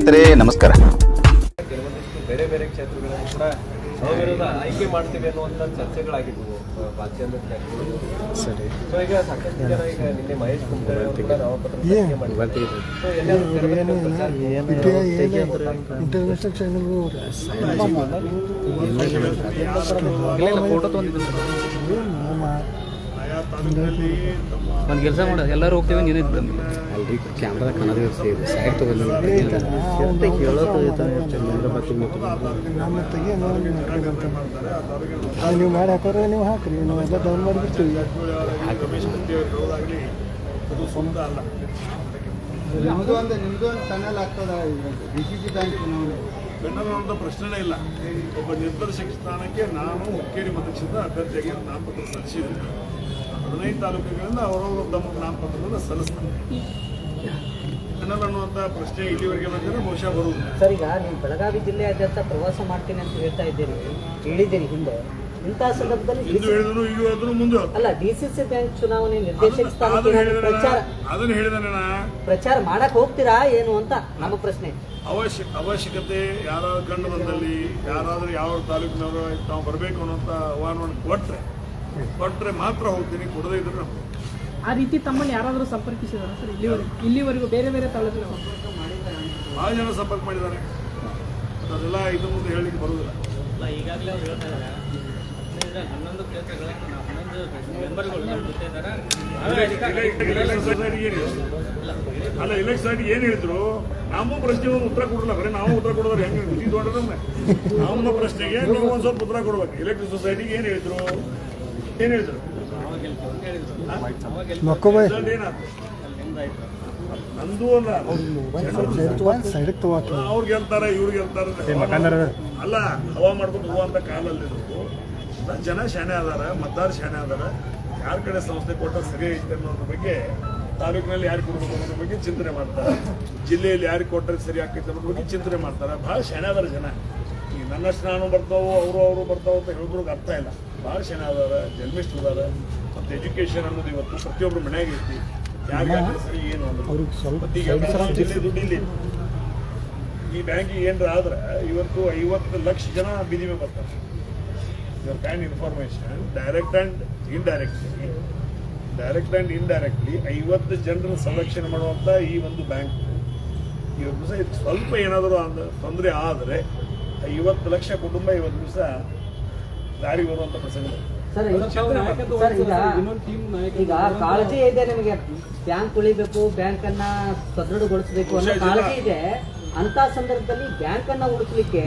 ಸ್ನೇಹಿತರೆ ನಮಸ್ಕಾರ. ಕೆಲವೊಂದಿಷ್ಟು ಬೇರೆ ಬೇರೆ ಕ್ಷೇತ್ರಗಳನ್ನು ಕೂಡ ಆಯ್ಕೆ ಮಾಡ್ತೀವಿ ಅನ್ನುವಂಥ ಚರ್ಚೆಗಳಾಗಿದ್ವು ಬಾಲಚಂದ್ರ ಸರಿ. ಸೊ ಈಗ ಸಾಕಷ್ಟು ಜನ ಈಗ ನಿನ್ನೆ ಮಹೇಶ್ ಕುಮಾರ್ ಅವರು ಕೂಡ ನಾಮಪತ್ರ ಸಲ್ಲಿಕೆ ಮಾಡಿದ್ದಾರೆ. So ಎಲ್ಲರೂ ತೆರಬೇಕು ಪ್ರಚಾರ ಫೋಟೋ ಒಂದು ಕೆಲಸ ಮಾಡ ಎಲ್ಲರೂ ಹೋಗ್ತೀವಿ ನೀನು ಅಲ್ರಿ ಕ್ಯಾಮ್ರಾದಾಗ ಕನ್ನಡ ಸೈಡ್ ತಗೊಂಡು ನೀವು ಮಾಡಿ ಹಾಕೋರೆ ನೀವು ಹಾಕ್ರಿ. ನಾವು ಎಲ್ಲ ಡೌನ್ ಮಾಡಿಬಿಡ್ತೀವಿ ನಿಮ್ದು ಒಂದು ನಿಮ್ದು ಒಂದು ಟನಲ್ ಆಗ್ತದ ಡಿ ಸಿ ಸಿ ಬ್ಯಾಂಕ್ ಪ್ರಶ್ನೆನೇ ಇಲ್ಲ. ಒಬ್ಬ ನಿರ್ದೇಶಕ ಸ್ಥಾನಕ್ಕೆ ನಾನು ಹುಕ್ಕೇರಿ ಮತಕ್ಷೇತ್ರ ಅಭ್ಯರ್ಥಿಯಾಗಿ ನಾಮಪತ್ರ ಸಲ್ಲಿಸಿದ್ದೀನಿ. ಹದಿನೈದು ತಾಲೂಕುಗಳಿಂದ ಅವರವರು ತಮ್ಮ ನಾಮಪತ್ರವನ್ನು ಸಲ್ಲಿಸ್ತಾರೆ. ಅನ್ನುವಂಥ ಪ್ರಶ್ನೆ ಇಲ್ಲಿವರೆಗೆ ಬಂದರೆ ಬಹುಶಃ ಬರುವುದು ಸರ್ ಈಗ ನೀವು ಬೆಳಗಾವಿ ಜಿಲ್ಲೆಯಾದ್ಯಂತ ಪ್ರವಾಸ ಮಾಡ್ತೀನಿ ಅಂತ ಹೇಳ್ತಾ ಇದ್ದೀರಿ. ಹೇಳಿದ್ದೀರಿ ಹಿಂದೆ. ಇಂತಹ ಸಂದರ್ಭದಲ್ಲಿ ಇಂದು ಹೇಳಿದ್ರು ಈಗ ಹೇಳಿದ್ರು ಮುಂದೆ ಅಲ್ಲ ಡಿ ಸಿ ಸಿ ಬ್ಯಾಂಕ್ ಚುನಾವಣೆ ನಿರ್ದೇಶಕ ಪ್ರಚಾರ ಅದನ್ನ ಹೇಳಿದಾನ ಪ್ರಚಾರ ಮಾಡಕ್ ಹೋಗ್ತೀರಾ ಏನು ಅಂತ ನಮ್ಮ ಪ್ರಶ್ನೆ. ಅವಶ್ಯ ಅವಶ್ಯಕತೆ ಯಾರಾದ್ರೂ ಕಂಡು ಬಂದಲ್ಲಿ ಯಾರಾದ್ರೂ ಯಾವ ತಾಲೂಕಿನವರು ತಾವು ಬರಬೇಕು ಅನ್ನೋಂಥ ಆಹ್ವಾನವನ್ನು ಕೊಟ್ಟರೆ ಕೊಟ್ಟರೆ ಮಾತ್ರ ಹೋಗ್ತೀನಿ ಕೊಡದೇ ಇದ್ರೆ ಆ ರೀತಿ ತಮ್ಮನ್ನು ಯಾರಾದರೂ ಸಂಪರ್ಕಿಸಿದಾರ ಸರ್? ಇಲ್ಲಿವರೆಗೂ ಇಲ್ಲಿವರೆಗೂ ಬೇರೆ ಬೇರೆ ತಾಲೂಕಿನ ಭಾಳ ಜನ ಸಂಪರ್ಕ ಮಾಡಿದ್ದಾರೆ. ಅದೆಲ್ಲ ಇದು ಮುಂದೆ ಹೇಳಲಿಕ್ಕೆ ಬರುವುದಿಲ್ಲ. ಈಗಾಗಲೇ ಅವ್ರು ಹೇಳ್ತಾ ಇದ್ದಾರೆ ಹನ್ನೊಂದು ಕ್ಷೇತ್ರಗಳಲ್ಲಿ ಹನ್ನೊಂದು ಮೆಂಬರ್ಗಳು ನಮ್ಮ ಜೊತೆ ಇದ್ದಾರೆ ಏನು ಹೇಳಿದ್ರು? ಅಲ್ಲ ಎಲೆಕ್ಷನ್ ಸೊಸೈಟಿ ಏನು ಹೇಳಿದ್ರು? ನಮ್ಮ ಪ್ರಶ್ನೆಗೆ ಒಂದು ಉತ್ತರ ಕೊಡಲ್ಲ ಬರೀ ನಾವು ಉತ್ತರ ಕೊಡೋದ್ರೆ ಹೆಂಗೆ? ದೊಡ್ಡದನ್ನ ನಮ್ಮ ಪ್ರಶ್ನೆಗೆ ನೀವು ಒಂದು ಸ್ವಲ್ಪ ಉತ್ತರ ಕೊಡ್ಬೇಕು. ಎಲೆಕ್ಟ್ರಿಕ್ ಸೊಸೈಟಿಗೆ ಏನು ಹೇಳಿದ್ರು? ಏನು ಹೇಳಿದ್ರು ನಂದು ಅಲ್ಲ ಅವ್ರು ಗೆಲ್ತಾರೆ ಇವ್ರು ಗೆಲ್ತಾರೆ ಅಲ್ಲ ಹವಾ ಮಾಡ್ಕೊಂಡು ಹೋಗುವಂತ ಕಾಲಲ್ಲಿ ಜನ ಶಾಣೆ ಅದಾರ ಮತದಾರ ಶಾಣೆ ಅದಾರ. ಯಾರ ಕಡೆ ಸಂಸ್ಥೆ ಕೊಟ್ಟ ಸರಿ ಐತೆ ಅನ್ನೋದ್ರ ಬಗ್ಗೆ ತಾಲೂಕಿನಲ್ಲಿ ಯಾರು ಕೊಡ್ಬೇಕು ಅನ್ನೋದ್ರ ಬಗ್ಗೆ ಚಿಂತನೆ ಮಾಡ್ತಾರೆ. ಜಿಲ್ಲೆಯಲ್ಲಿ ಯಾರಿಗೆ ಕೊಟ್ಟರೆ ಸರಿ ಆಕೈತೆ ಅನ್ನೋದ್ರ ಬಗ್ಗೆ ಚಿಂತನೆ ಮಾಡ್ತಾರೆ. ಭಾಳ ಶಾಣೆ ಅದಾರ ಜನ. ನನ್ನಷ್ಟು ನಾನು ಬರ್ತಾವೋ ಅವರು ಅವರು ಬರ್ತಾವ ಅಂತ ಹೇಳಿದ್ರಿಗೆ ಅರ್ಥ ಇಲ್ಲ. ಭಾಳ ಜನ ಅದಾರ ಜನ್ಮಿಸ್ಟ್ ಅದಾರ ಮತ್ತು ಎಜುಕೇಶನ್ ಅನ್ನೋದು ಇವತ್ತು ಪ್ರತಿಯೊಬ್ಬರು ಮನೆಯಾಗ ಐತಿ. ಯಾರಿಗೆ ಏನು ಅನ್ನೋದು. ಈ ಬ್ಯಾಂಕಿಗೆ ಏನಾರ ಆದ್ರೆ ಇವತ್ತು ಐವತ್ತು ಲಕ್ಷ ಜನ ಬೀದಿ ಮೇಲೆ ಬರ್ತಾರೆ. Your can information direct and indirectly direct and indirectly ಐವತ್ತು ಜನರ ಸಂರಕ್ಷಣೆ ಮಾಡುವಂಥ ಈ ಒಂದು ಬ್ಯಾಂಕ್ ಇವತ್ತು ಸಹ ಸ್ವಲ್ಪ ಏನಾದರೂ ತೊಂದರೆ ಆದರೆ ಐವತ್ತು ಲಕ್ಷ ಕುಟುಂಬ ಇವತ್ತು ದಿವಸ ದಾರಿ ಬರುವಂತ ಪ್ರಸಂಗ. ಸರ್ ಈಗ- ಕಾಳಜಿ ಇದೆ ನಿಮಗೆ. ಬ್ಯಾಂಕ್ ಉಳಿಬೇಕು ಬ್ಯಾಂಕ್ ಅನ್ನ ಸದೃಢಗೊಳಿಸಬೇಕು ಅನ್ನೋ ಕಾಳಜಿ ಇದೆ. ಅಂತ ಸಂದರ್ಭದಲ್ಲಿ ಬ್ಯಾಂಕ್ ಅನ್ನ ಉಳಿಸ್ಲಿಕ್ಕೆ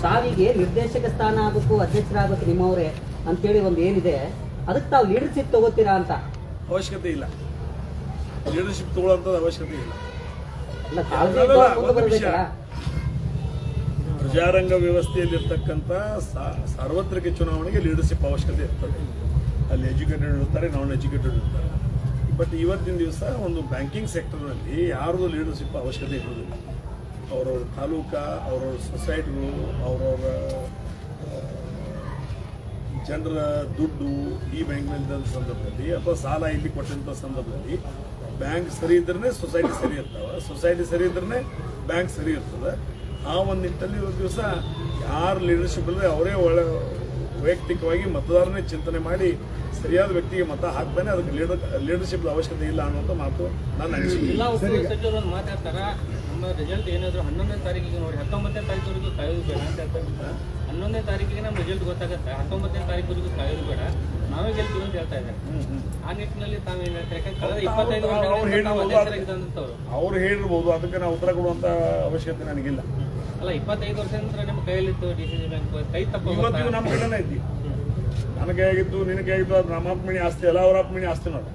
ಸಾವಿಗೆ ನಿರ್ದೇಶಕ ಸ್ಥಾನ ಆಗಬೇಕು ಅಧ್ಯಕ್ಷರಾಗಬೇಕು ನಿಮ್ಮವರೇ ಅಂತೇಳಿ ಒಂದು ಏನಿದೆ ಅದಕ್ಕೆ ತಾವು ಲೀಡರ್ಶಿಪ್ ತಗೋತೀರಾ ಅಂತ? ಅವಶ್ಯಕತೆ ಇಲ್ಲ. ಲೀಡರ್ಶಿಪ್ ತಗೊಳ್ಳೋಂಥದ್ದು ಅವಶ್ಯಕತೆ ಇಲ್ಲ. ಅಲ್ಲ ಕಾಳಜಿ ಅಲ್ಲ, ಇದ್ದವ್ರು ಅಲ್ಲ, ಮುಂದೆ ಒಂದು ವಿಷಯ. ಬರ್ಬೇಕಲ್ಲ ಪ್ರಜಾರಂಗ ವ್ಯವಸ್ಥೆಯಲ್ಲಿರ್ತಕ್ಕಂಥ ಸಾರ್ವತ್ರಿಕ ಚುನಾವಣೆಗೆ ಲೀಡರ್ಶಿಪ್ ಅವಶ್ಯಕತೆ ಇರ್ತದೆ. ಅಲ್ಲಿ ಎಜುಕೇಟೆಡ್ ಇರ್ತಾರೆ ನಾನ್ ಎಜುಕೇಟೆಡ್ ಇರ್ತಾರೆ. ಬಟ್ ಇವತ್ತಿನ ದಿವಸ ಒಂದು ಬ್ಯಾಂಕಿಂಗ್ ಸೆಕ್ಟರ್ನಲ್ಲಿ ಯಾರ್ದು ಲೀಡರ್ಶಿಪ್ ಅವಶ್ಯಕತೆ ಇರೋದಿಲ್ಲ ಅವರವ್ರ ತಾಲೂಕಾ, ಅವರವ್ರ ಸೊಸೈಟಿಗಳು, ಅವರವ್ರ ಜನರ ದುಡ್ಡು ಈ ಬ್ಯಾಂಕ್ನಲ್ಲಿ ಸಂದರ್ಭದಲ್ಲಿ ಅಥವಾ ಸಾಲ ಇಲ್ಲಿ ಕೊಟ್ಟಂಥ ಸಂದರ್ಭದಲ್ಲಿ ಬ್ಯಾಂಕ್ ಸರಿ ಇದ್ರೆ ಸೊಸೈಟಿ ಸರಿ ಇರ್ತಾವೆ. ಸೊಸೈಟಿ ಸರಿ ಇದ್ರೆ ಬ್ಯಾಂಕ್ ಸರಿ ಇರ್ತದೆ. ಆ ಒಂದು ನಿಟ್ಟಲ್ಲಿ ಇವತ್ತು ದಿವಸ ಯಾರು ಲೀಡರ್ಶಿಪ್ ಇಲ್ಲದೆ ಅವರೇ ಒಳ್ಳೆ ವೈಯಕ್ತಿಕವಾಗಿ ಮತದಾರನೇ ಚಿಂತನೆ ಮಾಡಿ ಸರಿಯಾದ ವ್ಯಕ್ತಿಗೆ ಮತ ಹಾಕ್ತಾನೆ ಅದಕ್ಕೆ ಲೀಡರ್ ಲೀಡರ್ಶಿಪ್ ಅವಶ್ಯಕತೆ ಇಲ್ಲ ಅನ್ನುವಂಥ ಮಾತು ನನ್ನ ಅನಿಸಿಕೆ. ಮಾತಾಡ್ತಾರೆ ಒಂದು ಮಾತಾಡ್ತಾರ ನಮ್ಮ ರಿಸಲ್ಟ್ ಏನಾದ್ರು ಹನ್ನೊಂದನೇ ತಾರೀಕಿಗೆ ನೋಡಿ ಹತ್ತೊಂಬತ್ತನೇ ತಾರೀಕುವರೆಗೂ ಕಾಯೋದು ಬೇಡ ಅಂತ ಹೇಳ್ತಾರೆ. ಹನ್ನೊಂದನೇ ತಾರೀಕಿಗೆ ನಮ್ಮ ರಿಸಲ್ಟ್ ಗೊತ್ತಾಗುತ್ತೆ ಹತ್ತೊಂಬತ್ತನೇ ತಾರೀಕುವರೆಗೂ ಕಾಯೋದು ಬೇಡ. ನಾವೇ ಗೆಲ್ತೀವಿ ಅಂತ ಹೇಳ್ತಾ ಇದ್ದಾರೆ. ಆ ನಿಟ್ಟಿನಲ್ಲಿ ತಾವು ಏನು ಹೇಳ್ತಾರೆ? ಯಾಕಂದ್ರೆ ಕಳೆದ ಇಪ್ಪತ್ತೈದು ಅವ್ರು ಹೇಳಿರ್ಬೋದು ಅದಕ್ಕೆ ನಾವು ಉತ್ತರ ಕೊಡುವಂಥ ಅವಶ್ಯಕತೆ ನನಗಿಲ್ಲ. ಅಲ್ಲ ಇಪ್ಪತ್ತೈದು ವರ್ಷದಿಂದ ನಿಮ್ಮ ಕೈಯಲ್ಲಿತ್ತು ಡಿ ಸಿ ಸಿ ಬ್ಯಾಂಕ್ ಕೈ ತಪ್ಪು ಇವತ್ತಿಗೂ ನಮ್ಮ ಕಡೆನೇ ಐತಿ ನನಗೆ ಆಗಿತ್ತು ನಿನಗೆ ಆಗಿತ್ತು ಅದು ನಾಮಾಪಮಣಿ ಆಸ್ತಿ ಅಲ್ಲ ಅವರ ಅಪಮಣಿ ಆಸ್ತಿನಲ್ಲ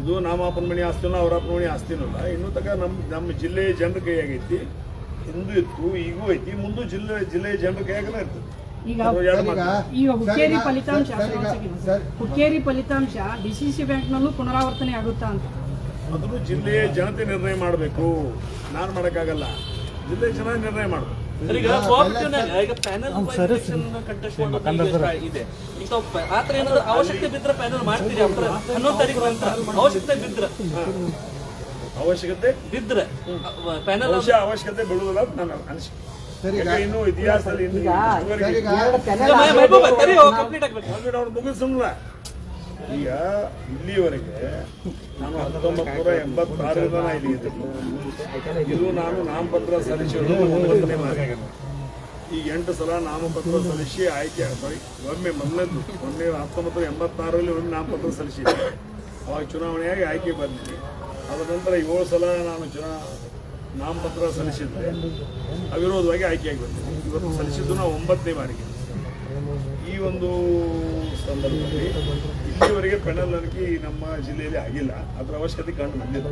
ಇದು ನಾಮಾಪಮಣಿ ಆಸ್ತಿನಲ್ಲ ಅವರ ಅಪಮಣಿ ಆಸ್ತಿನಲ್ಲ ಇನ್ನೂ ತನಕ ನಮ್ಮ ನಮ್ಮ ಜಿಲ್ಲೆಯ ಜನರ ಕೈಯಾಗೈತಿ ಹಿಂದೂ ಇತ್ತು ಈಗೂ ಐತಿ ಮುಂದೂ ಜಿಲ್ಲೆ ಜಿಲ್ಲೆಯ ಜನರ ಕೈಯಾಗನೇ ಇರ್ತದೆ. ಈಗ. ಹುಕ್ಕೇರಿ ಫಲಿತಾಂಶ ಹುಕ್ಕೇರಿ ಫಲಿತಾಂಶ ಡಿಸಿಸಿ ಸಿ ಸಿ ಬ್ಯಾಂಕ್ನಲ್ಲೂ ಪುನರಾವರ್ತನೆ ಆಗುತ್ತಾ ಅಂತ? ಅದನ್ನು ಜಿಲ್ಲೆಯ ಜನತೆ ನಿರ್ಣಯ ಮಾಡಬೇಕು. ನಾನು ಮಾಡೋಕ್ಕಾಗಲ್ಲ. ಜಿಲ್ಲೆ ಚೆನ್ನಾಗಿ ನಿರ್ಣಯ ಈಗ ಈಗ ಪ್ಯಾನಲ್ ಕಂಟೆಸ್ಟ್ ಇದೆ. ಈಗ ತಾವು ಪ- ಆ ಥರ ಏನಾದ್ರು ಅವಶ್ಯಕತೆ ಬಿದ್ರೆ ಪ್ಯಾನಲ್ ಮಾಡ್ತೀರಿ after ಹನ್ನೊಂದು ತಾರೀಕು ನಂತರ. ಅವಶ್ಯಕತೆ ಬಿದ್ರೆ. ಅವಶ್ಯಕತೆ ಬಿದ್ರೆ. ಪ್ಯಾನಲ್ ಅವಶ್ಯಕತೆ ಅಂತ ನನ್ನ ಅನಿಸಿಕೆ. ಸರಿ, ಈಗ- ಯಾಕೆ ಇನ್ನು ಇತಿಹಾಸದಲ್ಲಿ ಇನ್ನು ಕಂಪ್ಲೀಟ್ ಆಗ್ಬೇಕು. ಕಾಂಗ್ರೆಸ್ ಅವ್ರು ಮುಗಿದು ಸುಮ್ಮನೆ ಈಗ ಇಲ್ಲಿಯವರೆಗೆ ನಾನು ಹತ್ತೊಂಬತ್ತು ನೂರ ಎಂಬತ್ತಾರರಿಂದ ಜನ ಇಲ್ಲಿ. ಇದು ನಾನು ನಾಮಪತ್ರ ಸಲ್ಲಿಸಿರೋದು ಒಂಬತ್ತನೇ ಮಾರ್ಗ ಈ ಎಂಟು ಸಲ ನಾಮಪತ್ರ ಸಲ್ಲಿಸಿ ಆಯ್ಕೆ ಸಾರಿ ಒಮ್ಮೆ ಮೊದಲದ್ದು ಒಮ್ಮೆ ಹತ್ತೊಂಬತ್ತು ನೂರ ಎಂಬತ್ತಾರರಲ್ಲಿ ಒಂದು ನಾಮಪತ್ರ ಸಲ್ಲಿಸಿದ್ದೆ. ಅವಾಗ ಚುನಾವಣೆಯಾಗಿ ಆಯ್ಕೆ ಬಂದಿದೆ. ಅದರ ನಂತರ ಏಳು ಸಲ ನಾನು ಚುನಾ, ನಾಮಪತ್ರ ಸಲ್ಲಿಸಿದ್ದೆ. ಅವಿರೋಧವಾಗಿ ಆಯ್ಕೆಯಾಗಿ ಬಂದಿದೆ. ಇವತ್ತು ಸಲ್ಲಿಸಿದ್ದು ನಾವು ಒಂಬತ್ತನೇ ಬಾರಿಗೆ ಈ ಒಂದು ಸಂದರ್ಭದಲ್ಲಿ ಇಲ್ಲಿವರೆಗೆ ಪೆನಲ್ ಅರ್ಜಿ ನಮ್ಮ ಜಿಲ್ಲೆಯಲ್ಲಿ ಆಗಿಲ್ಲ. ಅದರ ಅವಶ್ಯಕತೆ ಕಂಡು ಬಂದಿಲ್ಲ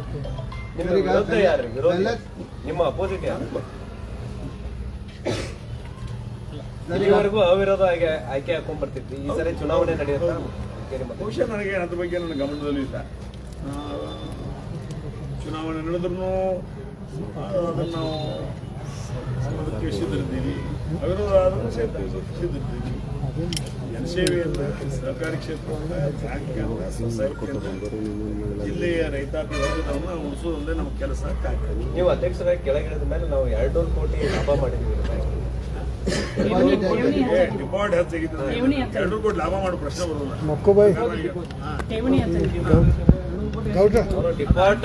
ನಿಮ್ಮ ಅಪೋಸಿಟ್ ಯಾರು? ಇಲ್ಲಿವರೆಗೂ ಅವಿರೋಧ ಆಗಿ ಆಯ್ಕೆ ಹಾಕೊಂಡ್ ಬರ್ತಿದ್ವಿ. ಈ ಸರಿ ಚುನಾವಣೆ ನಡೆಯುತ್ತಾ? ಬಹುಶಃ ನನಗೆ ಅದ್ರ ಬಗ್ಗೆ ನನ್ನ ಗಮನದಲ್ಲಿ ಇಲ್ಲ. ಆ, ಚುನಾವಣೆ ನಡೆದ್ರೂ ಅದನ್ನು ನಾವು ಅದಕ್ಕೆ ಸಿದ್ಧರಿದ್ದೀವಿ. ಅವಿರೋಧ ಆದ್ರೂ ಸಿದ್ಧರಿದ್ದೀವಿ. ಜನಸೇವೆಯಿಂದ ಸಹಕಾರಿ ಜಿಲ್ಲೆಯ ರೈತಾಪಿ ವರ್ಗದವನ್ನ ಉಳಿಸೋದೊಂದೇ ನಮ್ಮ ಕೆಲಸ ಕಾರ್ಯಕ್ರಮ ನೀವು ಅಧ್ಯಕ್ಷರಾಗಿ ಕೆಳಗಿಳಿದ ಮೇಲೆ ನಾವು ಎರಡ್ನೂರು ಕೋಟಿ ಲಾಭ ಮಾಡಿದ್ದೀವಿ. ಡಿಪಾರ್ಟ್ ಹೆಚ್ಚಾಗಿದ್ದು ಎರಡ್ನೂರು ಕೋಟಿ ಲಾಭ ಮಾಡೋ ಪ್ರಶ್ನೆ ಬರೋಲ್ಲ. ಮಕ್ಕುಬಾಯ್. ಠೇವಣಿ ಅಂತ ಗೌಡ್ರ ಅವರು ಡಿಪಾರ್ಟ್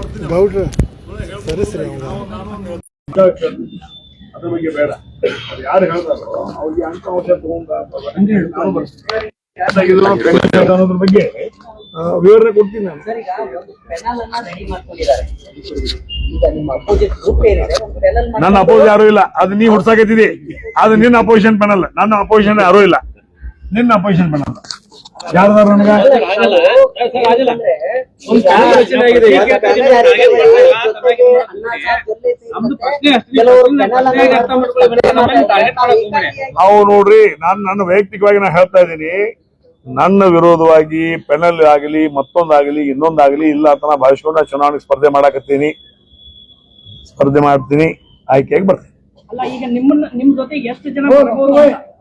ಬರ್ತೀನಿ ಅದ್ರ ಬಗ್ಗೆ ಬೇಡ. ಯಾರು ಹೇಳ್ತಾರೋ ಅವ್ರಿಗೆ ಅಂತ ಔಷಧ ತಗೊಂಡ ಅನ್ನೋದ್ರ ಬಗ್ಗೆ ವಿವರಣೆ ಕೊಡ್ತೀನಿ ನಾನು. ಸರ್ ಈಗ ಒಂದು ಪೆನಲ್ ಅನ್ನ ರೆಡಿ ಮಾಡ್ಕೊಂಡಿದ್ದಾರೆ. ಈಗ ನಿಮ್ಮ ಅಪೋಸಿಟ್ ಗ್ರೂಪ್ ಏನಿದೆ ಒಂದು ಪೆನಲ್ ನನ್ನ ಅಪೋಸ್ ಯಾರು ಇಲ್ಲ. ಅದು ನೀ ಹುಡ್ಸಾಕತ್ತಿದಿ ಅದು ನಿನ್ನ ಅಪೋಸಿಷನ್ ಪೆನಲ್ ನನ್ನ ಅಪೋಸಿಷನ್ ಯಾರು ಇಲ್ಲ. ನಿನ್ನ ಅಪೋಸಿಷನ್ ಪೆನಲ್ ಯಾರ್ದಾರ ನನಗ? ನಾವು ನೋಡ್ರಿ ನಾನು ನನ್ನ ವೈಯಕ್ತಿಕವಾಗಿ ನಾ ಹೇಳ್ತಾ ಇದ್ದೀನಿ. ನನ್ನ ವಿರೋಧವಾಗಿ ಪೆನಲ್ ಆಗಲಿ ಮತ್ತೊಂದಾಗಲಿ ಇನ್ನೊಂದಾಗಲಿ ಇಲ್ಲ ಅಂತ ನಾ ಭಾವಿಸ್ಕೊಂಡು ಚುನಾವಣೆ ಸ್ಪರ್ಧೆ ಮಾಡಾಕತ್ತೀನಿ. ಸ್ಪರ್ಧೆ ಮಾಡ್ತೀನಿ. ಆಯ್ಕೆಯಾಗಿ ಬರ್ತೀನಿ.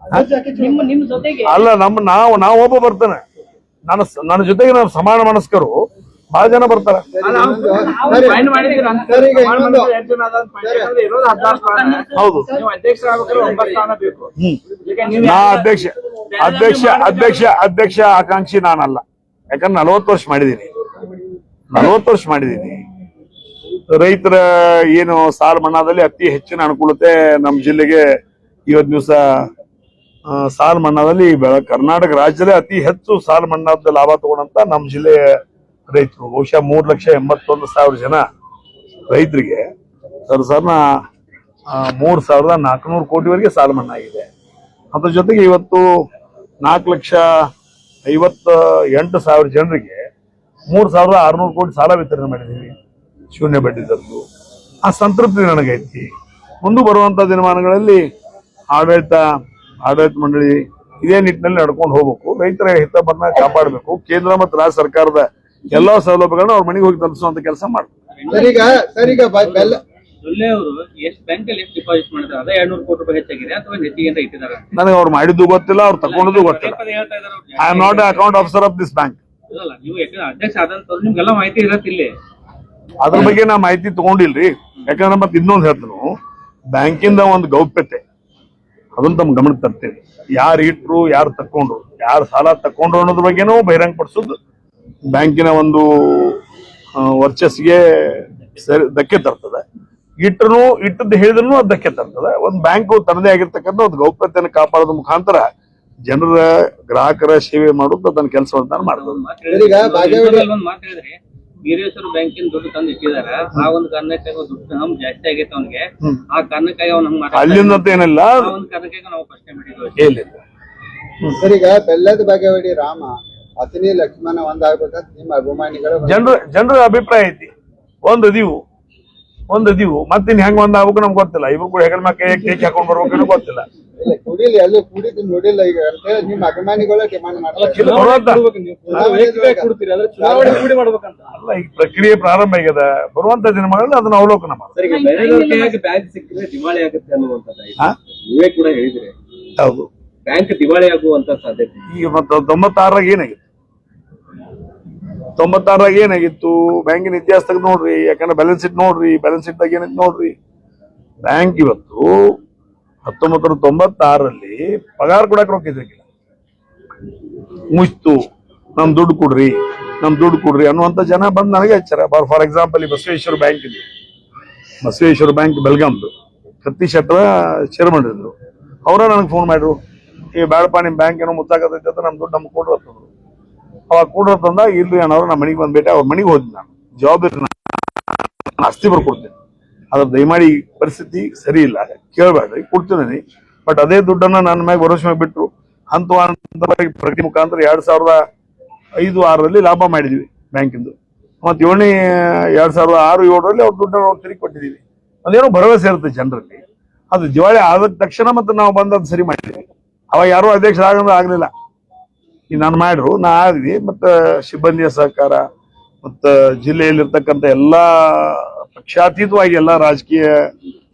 ಅಲ್ಲ? ನಿಮ್ಮ ಜೊತೆಗೆ. ಅಲ್ಲ ನಮ್ಮ ನಾವು ನಾವು ಒಬ್ಬ ಬರ್ತಾನೆ. ನನ್ನ ನನ್ನ ಜೊತೆಗೆ ನಾವು ಸಮಾನ ಮನಸ್ಕರು. ಬಹಳ ಜನ ಬರ್ತಾರೆ. ಹೌದು. ನಾ ಅಧ್ಯಕ್ಷ ಅಧ್ಯಕ್ಷ ಅಧ್ಯಕ್ಷ ಅಧ್ಯಕ್ಷ ಆಕಾಂಕ್ಷಿ ನಾನಲ್ಲ. ಯಾಕಂದ್ರೆ ನಲವತ್ತು ವರ್ಷ ಮಾಡಿದ್ದೀನಿ ನಲವತ್ತು ವರ್ಷ ಮಾಡಿದ್ದೀನಿ ರೈತರ ಏನು ಸಾಲ ಮನ್ನಾದಲ್ಲಿ ಅತಿ ಹೆಚ್ಚಿನ ಅನುಕೂಲತೆ ನಮ್ಮ ಜಿಲ್ಲೆಗೆ ಇವತ್ತು ದಿವಸ ಸಾಲ ಮನ್ನಾದಲ್ಲಿ ಕರ್ನಾಟಕ ರಾಜ್ಯದಲ್ಲೇ ಅತಿ ಹೆಚ್ಚು ಸಾಲ ಮನ್ನಾದ ಲಾಭ ತಗೊಂಡಂತ ನಮ್ಮ ಜಿಲ್ಲೆಯ ರೈತರು. ಬಹುಶಃ ಮೂರ್ ಲಕ್ಷ ಎಂಬತ್ತೊಂದು ಸಾವಿರ ಜನ ರೈತರಿಗೆ ಸರ್ ಸರ್ನ ಮೂರ್ ಸಾವಿರದ ನಾಲ್ಕುನೂರು ಕೋಟಿವರೆಗೆ ಸಾಲ ಮನ್ನಾ ಆಗಿದೆ. ಅದ್ರ ಜೊತೆಗೆ ಇವತ್ತು ನಾಲ್ಕು ಲಕ್ಷ ಐವತ್ತ ಎಂಟು ಸಾವಿರ ಜನರಿಗೆ ಮೂರ್ ಸಾವಿರದ ಆರ್ನೂರು ಕೋಟಿ ಸಾಲ ವಿತರಣೆ ಮಾಡಿದ್ದೀವಿ. ಶೂನ್ಯ ಬಡ್ಡಿ ದರದ್ದು. ಆ ಸಂತೃಪ್ತಿ ನನಗೈತಿ. ಮುಂದೆ ಬರುವಂತ ದಿನಮಾನಗಳಲ್ಲಿ ಆಡಳಿತ ಆಡಳಿತ ಮಂಡಳಿ ಇದೇ ನಿಟ್ಟಿನಲ್ಲಿ ನಡ್ಕೊಂಡು ಹೋಗ್ಬೇಕು. ರೈತರ ಹಿತವನ್ನ ಕಾಪಾಡಬೇಕು. ಕೇಂದ್ರ ಮತ್ತು ರಾಜ್ಯ ಸರ್ಕಾರದ ಎಲ್ಲಾ ಸೌಲಭ್ಯಗಳನ್ನ ಅವ್ರ ಮನೆಗೆ ಹೋಗಿ ತಲುಪಿಸುವಂತ ಕೆಲಸ ಮಾಡ್ಬೇಕು. ನನಗೆ ಅವ್ರು ಮಾಡಿದ್ದು ಗೊತ್ತಿಲ್ಲ ಅವ್ರು ತಗೊಂಡದ್ದು ಗೊತ್ತಿಲ್ಲ. ಪದೇ ಹೇಳ್ತಾ ಇದ್ದಾರೆ I am not account officer of this bank ಇರಲ್ಲ ನೀವು ಯಾಕಂದ್ರೆ ಅಧ್ಯಕ್ಷ ಆದಂತವ್ರು ನಿಮ್ಗೆಲ್ಲ ಮಾಹಿತಿ ಇರತ್ತೆ ಇಲ್ಲಿ. ಅದ್ರ ಬಗ್ಗೆ ನಾ ಮಾಹಿತಿ ತಗೊಂಡಿಲ್ರಿ. ಯಾಕಂದ್ರೆ ಮತ್ತೆ ಇನ್ನೊಂದು ಹೇಳ್ತನು. ಬ್ಯಾಂಕಿಂದ ಒಂದು ಗೌಪ್ಯತೆ. ಅದನ್ನ ತಮ್ಮ ಗಮನಕ್ಕೆ ತರ್ತೇವೆ. ಯಾರು ಇಟ್ರು, ಯಾರು ತಕ್ಕೊಂಡ್ರು, ಯಾರು ಸಾಲ ತಕೊಂಡ್ರು ಅನ್ನೋದ್ರ ಬಗ್ಗೆನೂ ಬಹಿರಂಗ ಪಡಿಸೋದು. ಬ್ಯಾಂಕಿನ ಒಂದು ವರ್ಚಸ್ಗೆ ಸರಿ, ಧಕ್ಕೆ ತರ್ತದೆ. ಇಟ್ರು ಇಟ್ಟದ್ದು ಹೇಳಿದ್ರು ಅದು ಧಕ್ಕೆ ತರ್ತದೆ. ಒಂದು ಬ್ಯಾಂಕು ತನ್ನದೇ ಆಗಿರ್ತಕ್ಕಂಥ ಒಂದು ಗೌಪ್ಯತೆಯನ್ನು ಕಾಪಾಡೋದ್ರ ಮುಖಾಂತರ ಜನರ, ಗ್ರಾಹಕರ ಸೇವೆ ಮಾಡೋದು ಅದನ್ನ ಕೆಲಸವನ್ನು ಮಾಡ್ತದೆ ಮಾತು ವೀರೇಶ್ವರ ಬ್ಯಾಂಕಿನ ದುಡ್ಡು ತಂದು ಇಟ್ಟಿದ್ದಾರೆ ಆ ಒಂದು ಕಾರಣಕ್ಕಾಗಿ ಅವ್ನ್ ದುಡ್ಡು ನಮ್ಗ್ ಜಾಸ್ತಿ ಆಗೈತೆ ಅವ್ನಿಗೆ. ಆ ಕಾರಣಕ್ಕಾಗಿ ಅವ್ನ ಹಂಗ್ ಮಾಡ್ತಾರೆ ಅಲ್ಲಿಂದ. ಏನಿಲ್ಲ. ಆ ಒಂದು ಕಾರಣಕ್ಕಾಗಿ ನಾವು ಪ್ರಶ್ನೆ ಮಾಡಿದ್ವಿ ಏನಿಲ್ಲ ಸರ್ ಈಗ ಬೆಲ್ಲದ ಬಾಗೇವಾಡಿ ರಾಮ ಅತಿನಿ ಲಕ್ಷ್ಮಣ ಒಂದಾಗ್ಬೇಕಂತ ನಿಮ್ಮ ಅಭಿಮಾನಿಗಳು ಜನರು ಜನರ ಅಭಿಪ್ರಾಯ ಐತಿ. ಒಂದು ದಿವು. ಒಂದು ದಿವು. ಮತ್ತಿನ್ ಹೆಂಗ್ ಒಂದ್ ಆಗ್ಬೇಕು ನಮ್ಗೆ ಗೊತ್ತಿಲ್ಲ. ಇವ್ರು ಕೂಡ ಹೆಗಲ್ ಮಕ್ಕ ಕೇಕ್ ಹಾಕೊಂಡ್ ಬರ್ಬೇಕು ಗೊತ್ತಿಲ್ಲ. ಇಲ್ಲ ಕುಡಿಲಿ ಅಲ್ಲಿ ಕುಡಿದು ನೋಡಿಲ್ಲ ಈಗ. ಅಂತ ಹೇಳಿ ನಿಮ್ಮ ಅಭಿಮಾನಿಗಳು ಡಿಮಾಂಡ್ ಅಲ್ಲ ಈಗ ಪ್ರಕ್ರಿಯೆ ಪ್ರಾರಂಭ ಆಗ್ಯದ ಬರುವಂತ ದಿನಗಳಲ್ಲಿ ಅದನ್ನ ಅವಲೋಕನ ಮಾಡಿ ಬ್ಯಾಂಕ್ ಸಿಕ್ಕಿದ್ರೆ ದಿವಾಳಿ ಆಗುತ್ತೆ ಅನ್ನುವಂಥದ್ದು? ನೀವೇ ಕೂಡ ಹೇಳಿದ್ರೆ. ಹೌದು. ಬ್ಯಾಂಕ್ ದಿವಾಳಿ ಆಗುವಂತ ಸಾಧ್ಯತೆ ಈಗ ಮತ್ತ ತೊಂಬತ್ತಾರರಾಗ ಏನಾಗಿತ್ತು? ತೊಂಬತ್ತಾರಾಗ ಏನಾಗಿತ್ತು? ಬ್ಯಾಂಕಿನ ಇತಿಹಾಸದಾಗ ನೋಡ್ರಿ ಯಾಕಂದ್ರೆ ಬ್ಯಾಲೆನ್ಸ್ ಶೀಟ್ ನೋಡ್ರಿ ಬ್ಯಾಲೆನ್ಸ್ ಶೀಟ್ದಾಗ ಏನೈತಿ ನೋಡ್ರಿ? ಬ್ಯಾಂಕ್ ಇವತ್ತು ಹತ್ತೊಂಬತ್ತು ನೂರ ತೊಂಬತ್ತಾರರಲ್ಲಿ ಪಗಾರ ಕೊಡಕ್ ರೊಕ್ಕ ಮುಚ್ತು ನಮ್ ದುಡ್ಡು ಕೊಡ್ರಿ, ನಮ್ ದುಡ್ಡು ಕೊಡ್ರಿ ಅನ್ನುವಂತ ಜನ ಬಂದು ನನಗೆ ಹಚ್ಚಾರ ಫಾರ್ ಎಕ್ಸಾಂಪಲ್ ಈ ಬಸವೇಶ್ವರ ಬ್ಯಾಂಕ್ ಇದೆ. ಬಸವೇಶ್ವರ ಬ್ಯಾಂಕ್ ಬೆಲ್ಗಾಮ್ದು ಕತ್ತಿ ಶೆಟ್ಟರ ಚೇರ್ಮನ್ ಇದ್ರು ಅವರ ನನಗೆ ಫೋನ್ ಮಾಡಿದ್ರು. ಈ ಬೇಡಪ್ಪ ನಿಮ್ ಬ್ಯಾಂಕ್ ಏನೋ ಮುತ್ತಾಗತೈತೆ ಅಂತ ನಮ್ ದುಡ್ಡು ನಮ್ಗೆ ಕೊಡ್ರ ತಂದ್ರು ಅವಾಗ ಕೊಡ್ರ ತಂದ ಇಲ್ರಿ ಅನ್ನೋರು ನಮ್ಮ ಮನೆಗೆ ಬಂದ್ಬಿಟ್ಟೆ. ಅವ್ರ ಮನೆಗೆ ಹೋದ್ವಿ ನಾನು. ಜವಾಬ್ದಾರಿ ನಾನು ಆಸ್ತಿ ಬರ್ಕೊಡ್ತೇನೆ. ಅದ್ರ ದಯಮಾಡಿ ಪರಿಸ್ಥಿತಿ ಸರಿ ಇಲ್ಲ. ಕೇಳಬೇಡ್ರಿ, ಕೊಡ್ತೀನಿ ಬಟ್ ಅದೇ ದುಡ್ಡನ್ನ ನನ್ನ ಮ್ಯಾಗ ಭರವಸೆ ಮ್ಯಾಗ ಬಿಟ್ರು ಹಂತ ಹಂತವಾಗಿ ಪ್ರತಿ ಮುಖಾಂತರ ಎರಡು ಸಾವಿರದ ಐದು, ಆರರಲ್ಲಿ ಲಾಭ ಮಾಡಿದ್ವಿ ಬ್ಯಾಂಕಿಂದು. ಮತ್ತೆ ಏಳನೇ, ಎರಡು ಸಾವಿರದ ಆರು, ಏಳರಲ್ಲಿ ಅವ್ರ ದುಡ್ಡನ್ನು ನಾವು ತಿರುಗಿ ಕೊಟ್ಟಿದ್ದೀವಿ ಅದೇನೋ ಭರವಸೆ ಇರುತ್ತೆ ಜನರಲ್ಲಿ. ಅದು ದಿವಾಳಿ ಆದ ತಕ್ಷಣ ಮತ್ತೆ ನಾವು ಬಂದು ಅದು ಸರಿ ಮಾಡಿದ್ವಿ. ಅವಾಗ ಯಾರು ಅಧ್ಯಕ್ಷ ಆಗಲಿಲ್ಲ. ಈಗ ನಾನು ಮಾಡ್ರು, ನಾ ಆದ್ವಿ, ಮತ್ತು ಸಿಬ್ಬಂದಿಯ ಸಹಕಾರ, ಮತ್ತು ಜಿಲ್ಲೆಯಲ್ಲಿರ್ತಕ್ಕಂಥ ಎಲ್ಲಾ ಪಕ್ಷಾತೀತವಾಗಿ ಎಲ್ಲಾ ರಾಜಕೀಯ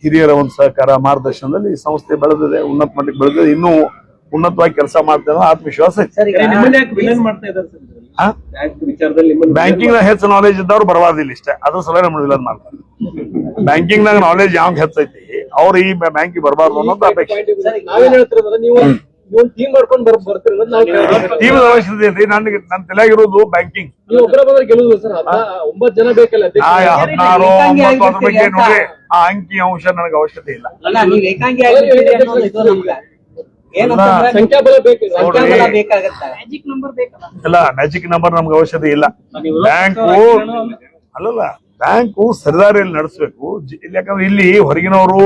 ಹಿರಿಯರ ಒಂದು ಸಹಕಾರ ಮಾರ್ಗದರ್ಶನದಲ್ಲಿ ಈ ಸಂಸ್ಥೆ ಬೆಳೆದಿದೆ ಉನ್ನತ ಮಟ್ಟಕ್ಕೆ ಬೆಳೆದಿದೆ ಇನ್ನೂ ಉನ್ನತವಾಗಿ ಕೆಲಸ ಮಾಡ್ತೇವೆ ಅನ್ನೋ ಆತ್ಮವಿಶ್ವಾಸ ಐತೆ ಬ್ಯಾಂಕಿಂಗ್ ನಾಗ ಹೆಚ್ಚು ನಾಲೆಜ್ ಇದ್ದವ್ರು ಬರಬಾರ್ದಿಲ್ಲ ಇಷ್ಟೇ. ಅದ್ರ ಸಲ ನಮ್ಮ ವಿಲನ್ ಮಾಡ್ತಾರೆ. ಬ್ಯಾಂಕಿಂಗ್ ನಾಗ ನಾಲೆಜ್ ಯಾವ ಹೆಚ್ಚೈತಿ? ಅವ್ರು ಈ ಬ್ಯಾಂಕಿಗೆ ಬರಬಾರ್ದು ಅನ್ನೋದು ಅಪೇಕ್ಷೆ. ಟೀಮ್ ಮಾಡ್ಕೊಂಡು ಬರ್ ಬರ್ತೀರಿ ಅನ್ನೋದು ನಾವು ಕೇಳ್ತೀವಿ. ಟೀಮ್ ಅವಶ್ಯಕತೆ ಇಲ್ರಿ ನನಗೆ ನನ್ನ ತಲೆಯಾಗಿರೋದು ಬ್ಯಾಂಕಿಂಗ್ ನೀವು ಒಬ್ಬರ ಬಂದ್ರೆ ಗೆಲ್ಲುದು ಸರ್. ಹತ್ತ ಒಂಬತ್ತು ಜನ ಬೇಕಲ್ಲ ಆ ಅಧ್ಯಕ್ಷ ಹದಿನಾರು ಒಂಬತ್ತು ಅದ್ರ ಬಗ್ಗೆ ನೋಡ್ರಿ. ಆ ಅಂಕಿ ಅಂಶ ನನಗೆ ಅವಶ್ಯಕತೆ ಇಲ್ಲ. ಅಲ್ಲ ನೀವು ಏಕಾಂಗಿ ಆಗಿರ್ತೀರಿ ಅನ್ನೋದು ಇದು ನಮ್ಗೆ. ಏನಂತಂದ್ರೆ ಸಂಖ್ಯಾಬಲ ಬೇಕು ಸಂಖ್ಯಾಬಲ ಬೇಕಾಗತ್ತೆ. ಮ್ಯಾಜಿಕ್ ನಂಬರ್ ಬೇಕಲ್ಲ? ಇಲ್ಲ ಮ್ಯಾಜಿಕ್ ನಂಬರ್ ನಮ್ಗೆ ಅವಶ್ಯಕತೆ ಇಲ್ಲ. ಬ್ಯಾಂಕು ಅಲ್ಲಲ್ಲ ಬ್ಯಾಂಕು ಸರಿದಾರಿಯಲ್ಲಿ ನಡೆಸಬೇಕು. ಯಾಕಂದ್ರೆ ಇಲ್ಲಿ ಹೊರಗಿನವರು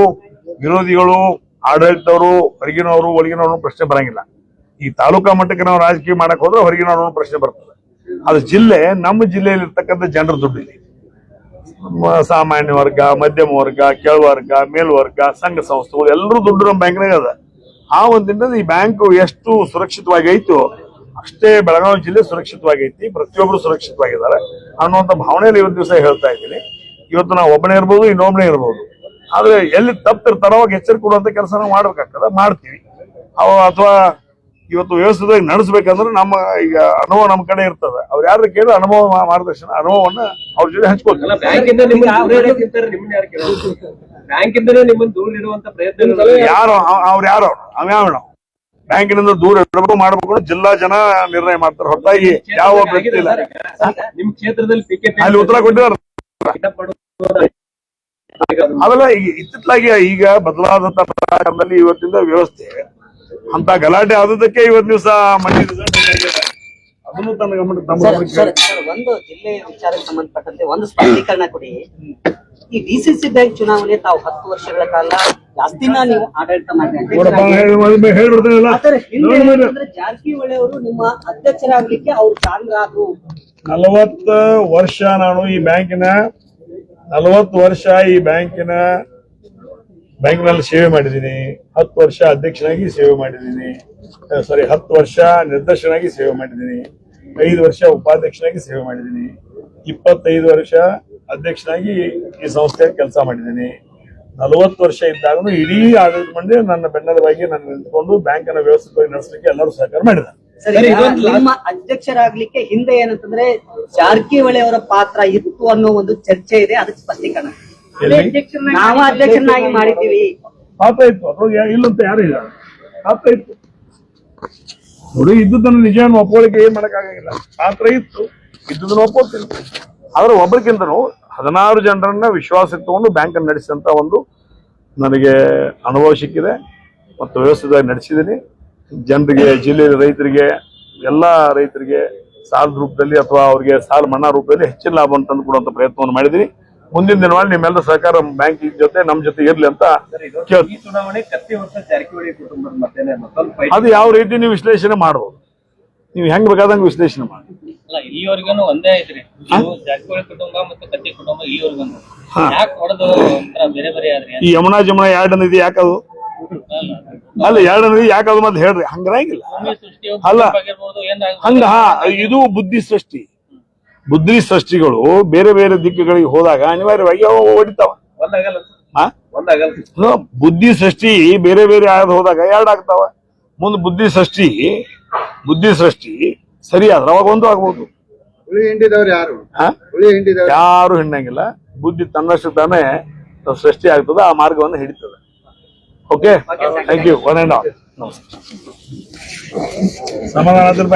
ವಿರೋಧಿಗಳು ಆಡಳಿತವರು, ಹೊರಗಿನವರು, ಒಳಗಿನವರು ಪ್ರಶ್ನೆ ಬರಂಗಿಲ್ಲ. ಈ ತಾಲೂಕಾ ಮಟ್ಟಕ್ಕೆ ನಾವು ರಾಜಕೀಯ ಮಾಡಕ್ ಹೋದ್ರೆ ಹೊರಗಿನವರು ಪ್ರಶ್ನೆ ಬರ್ತದೆ. ಅದು ಜಿಲ್ಲೆ, ನಮ್ಮ ಜಿಲ್ಲೆಯಲ್ಲಿ ಇರ್ತಕ್ಕಂಥ ಜನರ ದುಡ್ಡು ಇದೆ ಸಾಮಾನ್ಯ ವರ್ಗ, ಮಧ್ಯಮ ವರ್ಗ, ಕೆಳವರ್ಗ, ಮೇಲ್ವರ್ಗ, ಸಂಘ ಸಂಸ್ಥೆಗಳು ಎಲ್ಲರೂ ದುಡ್ಡು ನಮ್ಮ ಬ್ಯಾಂಕ್ನಾಗ ಅದ. ಆ ಒಂದಿನ ಈ ಬ್ಯಾಂಕ್ ಎಷ್ಟು ಸುರಕ್ಷಿತವಾಗಿ ಐತೋ ಅಷ್ಟೇ ಬೆಳಗಾವಿ ಜಿಲ್ಲೆ ಸುರಕ್ಷಿತವಾಗೈತಿ ಪ್ರತಿಯೊಬ್ಬರು ಸುರಕ್ಷಿತವಾಗಿದ್ದಾರೆ ಅನ್ನುವಂಥ ಭಾವನೆಯಲ್ಲಿ ಇವತ್ತು ದಿವಸ ಹೇಳ್ತಾ ಇದ್ದೀನಿ. ಇವತ್ತು ನಾವು ಒಬ್ಬನೇ ಇರ್ಬೋದು ಇನ್ನೊಬ್ಬನೇ ಇರ್ಬೋದು. ಆದ್ರೆ ಎಲ್ಲಿ ತಪ್ಪಿರ್ತಾರೋ ಅವಾಗ ಎಚ್ಚರಿಕೆ ಕೊಡುವಂತ ಕೆಲಸ ಮಾಡ್ಬೇಕಾಗ್ತದೆ ಮಾಡ್ತೀವಿ. ಅವ ಅಥವಾ ಇವತ್ತು ವ್ಯವಸ್ಥಿತವಾಗಿ ನಡೆಸ್ಬೇಕಂದ್ರೆ ನಮ್ಮ ಈಗ ಅನುಭವ ನಮ್ಮ ಕಡೆ ಇರ್ತದೆ. ಅವ್ರು ಯಾರು ಕೇಳಿದ್ರೆ ಅನುಭವ ಮಾರ್ಗದರ್ಶನ ಅನುಭವವನ್ನ ಅವ್ರ ಜೊತೆ ಹಂಚ್ಕೊಳ್ತಾರೆ. ಯಾರು ಯಾರು ಅವ- ಅವ್ರು ಯಾರು ಅವ್ರು ಅವ್ಯಾವ ನಾವು ಬ್ಯಾಂಕಿನಿಂದ ದೂರ ಇಡಬೇಕು ಮಾಡಬೇಕು ಜಿಲ್ಲಾ ಜನ ನಿರ್ಣಯ ಮಾಡ್ತಾರೆ. ಹೊರತಾಗಿ ಯಾವ ವ್ಯಕ್ತಿ ಇಲ್ಲ. ನಿಮ್ ಕ್ಷೇತ್ರದಲ್ಲಿ ಪಿಕೆಟ್ ಅಲ್ಲಿ ಉತ್ತರ ಕೊಟ್ಟಿದ್ದಾರೆ. ಅವೆಲ್ಲ ಈಗ ಇತ್ತಿತ್ತಲಾಗಿ ಈಗ ಬದಲಾದಂತ ಪ್ರಕಾರದಲ್ಲಿ ಇವತ್ತಿಂದ ವ್ಯವಸ್ಥೆ. ಅಂತ ಗಲಾಟೆ ಆದದಕ್ಕೆ ಇವತ್ತು ದಿವಸ ಮಂಡಿ. ಅದನ್ನು ತನ್ನ ಗಮನಕ್ಕೆ ತಮ್ಮ ಒಂದು ಜಿಲ್ಲೆ ವಿಚಾರಕ್ಕೆ ಸಂಬಂಧಪಟ್ಟಂತೆ ಒಂದು ಸ್ಪಷ್ಟೀಕರಣ ಕೊಡಿ. ಈ ಡಿಸಿಸಿ ಬ್ಯಾಂಕ್ ಚುನಾವಣೆ ತಾವು ಹತ್ತು ವರ್ಷಗಳ ಕಾಲ ಜಾಸ್ತಿ ನೀವು ಆಡಳಿತ ಮಾಡಿದ್ರೆ ಜಾರಕಿಹೊಳಿ ಅವರು ನಿಮ್ಮ ಅಧ್ಯಕ್ಷರಾಗ್ಲಿಕ್ಕೆ ಅವ್ರು ಕಾರಣರಾದ್ರು ನಲವತ್ತ ವರ್ಷ ನಾನು ಈ ಬ್ಯಾಂಕಿನ ನಲವತ್ತು ವರ್ಷ ಈ ಬ್ಯಾಂಕಿನ, ಬ್ಯಾಂಕ್ನಲ್ಲಿ ಸೇವೆ ಮಾಡಿದ್ದೀನಿ. ಹತ್ತು ವರ್ಷ ಅಧ್ಯಕ್ಷನಾಗಿ ಸೇವೆ ಮಾಡಿದ್ದೀನಿ. ಸಾರಿ ಹತ್ತು ವರ್ಷ ನಿರ್ದೇಶನಾಗಿ ಸೇವೆ ಮಾಡಿದ್ದೀನಿ. ಐದು ವರ್ಷ ಉಪಾಧ್ಯಕ್ಷನಾಗಿ ಸೇವೆ ಮಾಡಿದ್ದೀನಿ. ಇಪ್ಪತ್ತೈದು ವರ್ಷ ಅಧ್ಯಕ್ಷನಾಗಿ ಈ ಸಂಸ್ಥೆ ಕೆಲಸ ಮಾಡಿದ್ದೀನಿ. ನಲವತ್ತು ವರ್ಷ ಇದ್ದಾಗಲೂ ಇಡೀ ಆಡಳಿತ ಮಂಡಳಿ ನನ್ನ ಬೆನ್ನಲವಾಗಿ ನಾನು ನಿಂತ್ಕೊಂಡು ಬ್ಯಾಂಕನ್ನು ವ್ಯವಸ್ಥಿತವಾಗಿ ನಡೆಸಲಿಕ್ಕೆ ಎಲ್ಲರೂ ಸಹಕಾರ ಮಾಡಿದ್ದಾರೆ. ನಿಮ್ಮ ಅಧ್ಯಕ್ಷರಾಗ್ಲಿಕ್ಕೆ ಹಿಂದೆ ಏನಂತಂದ್ರೆ ಜಾರಕಿಹೊಳಿ ಅವರ ಪಾತ್ರ ಇತ್ತು ಅನ್ನೋ ಒಂದು ಚರ್ಚೆ ಇದೆ ಅದಕ್ಕೆ ಸ್ಪಷ್ಟೀಕರಣ. ನಾವ ಅಧ್ಯಕ್ಷರನ್ನಾಗಿ ಮಾಡಿದ್ದೀವಿ. ಪಾತ್ರ ಇತ್ತು ಇಲ್ಲಂತ ಯಾರು ಇಲ್ಲ ಪಾತ್ರ ಇತ್ತು. ನೋಡಿ ಇದ್ದುದನ್ನು ನಿಜವನ್ನು ಒಪ್ಪೋಳಿಕೆ ಏನ್ ಮಾಡಕ್ಕಾಗಿಲ್ಲ ಪಾತ್ರ ಇತ್ತು ಇದ್ದುದನ್ನು ಒಪ್ಪೋತಿಲ್ಲ ಆದ್ರೆ ಒಬ್ಬರಿಗಿಂತನೂ ಹದಿನಾರು ಜನರನ್ನ ವಿಶ್ವಾಸ ತಗೊಂಡು ಬ್ಯಾಂಕ್ ಅನ್ನು ನಡೆಸಿದಂತ ಒಂದು ನನಗೆ ಅನುಭವ ಸಿಕ್ಕಿದೆ ಮತ್ತು ವ್ಯವಸ್ಥಿತವಾಗಿ ನಡೆಸಿದ್ದೀನಿ. ಜನರಿಗೆ ಜಿಲ್ಲೆಯ ರೈತರಿಗೆ ಎಲ್ಲ ರೈತರಿಗೆ ಸಾಲದ ರೂಪದಲ್ಲಿ ಅಥವಾ ಅವರಿಗೆ ಸಾಲ ಮನ್ನಾ ರೂಪದಲ್ಲಿ ಹೆಚ್ಚಿನ ಲಾಭವನ್ನು ತಂದು ಕೊಡುವಂತ ಪ್ರಯತ್ನವನ್ನು ಮಾಡಿದ್ದೀನಿ. ಮುಂದಿನ ದಿನಗಳಲ್ಲಿ ನಿಮ್ಮೆಲ್ಲರ ಸಹಕಾರ ಬ್ಯಾಂಕ್ ಜೊತೆ ನಮ್ಮ ಜೊತೆ ಇರ್ಲಿ ಅಂತ ಅದು ಯಾವ ರೀತಿ ನೀವು ವಿಶ್ಲೇಷಣೆ ಮಾಡಬಹುದು ನೀವು ಹೆಂಗ್ ಬೇಕಾದಂಗೆ ವಿಶ್ಲೇಷಣೆ ಮಾಡಿ. ಅಲ್ಲ ಇಲ್ಲಿವರೆಗೂ ಒಂದೇ ಐತ್ರಿ. ನೀವು ಜಾರಕಿಹೊಳಿ ಕುಟುಂಬ ಮತ್ತು ಕತ್ತಿ ಕುಟುಂಬ ಇಲ್ಲಿವರೆಗೂ ಹಾ. ಯಾಕೆ ಹೊಡೆದು ಬೇರೆ ಬೇರೆ ಆದ್ರಿ ಈ ಯಮುನಾ ಜಮುನಾ ಎರಡನೇ ನದಿ ಯಾಕದು ಅಲ್ಲ ಎರಡು ನದಿ ಯಾಕದು ಮತ್ತೆ ಹೇಳ್ರಿ. ಹಂಗಿಲ್ಲ ಅಲ್ಲ. ಹಂಗ ಹಾ ಇದು ಬುದ್ಧಿ ಸೃಷ್ಟಿ ಬುದ್ಧಿ ಸೃಷ್ಟಿಗಳು ಬೇರೆ ಬೇರೆ ದಿಕ್ಕುಗಳಿಗೆ ಹೋದಾಗ ಅನಿವಾರ್ಯವಾಗಿ ಅವ ಹೊಡಿತಾವ. ಬುದ್ಧಿ ಸೃಷ್ಟಿ ಬೇರೆ ಬೇರೆ ಆದ್ ಹೋದಾಗ ಎರಡಾಗ್ತಾವ ಮುಂದೆ ಬುದ್ಧಿ ಸೃಷ್ಟಿ ಬುದ್ಧಿ ಸೃಷ್ಟಿ ಸರಿ ಆದ್ರೆ ಅವಾಗ ಒಂದು ಆಗ್ಬೋದು. ಹುಳಿ ಯಾರು? ಹಾ? ಹುಳಿ ಹಿಂಡಿದವ್ರು ಯಾರು? ಹಿಂಡಂಗಿಲ್ಲ. ಬುದ್ಧಿ ತನ್ನಷ್ಟು ತಾನೇ ಸೃಷ್ಟಿ ಆಗ್ತದ ಆ ಮಾರ್ಗವನ್ನು ಹಿಡಿತದೆ. Okay thank you one and all ಸಮಾಧಾನ ಆದ್ರ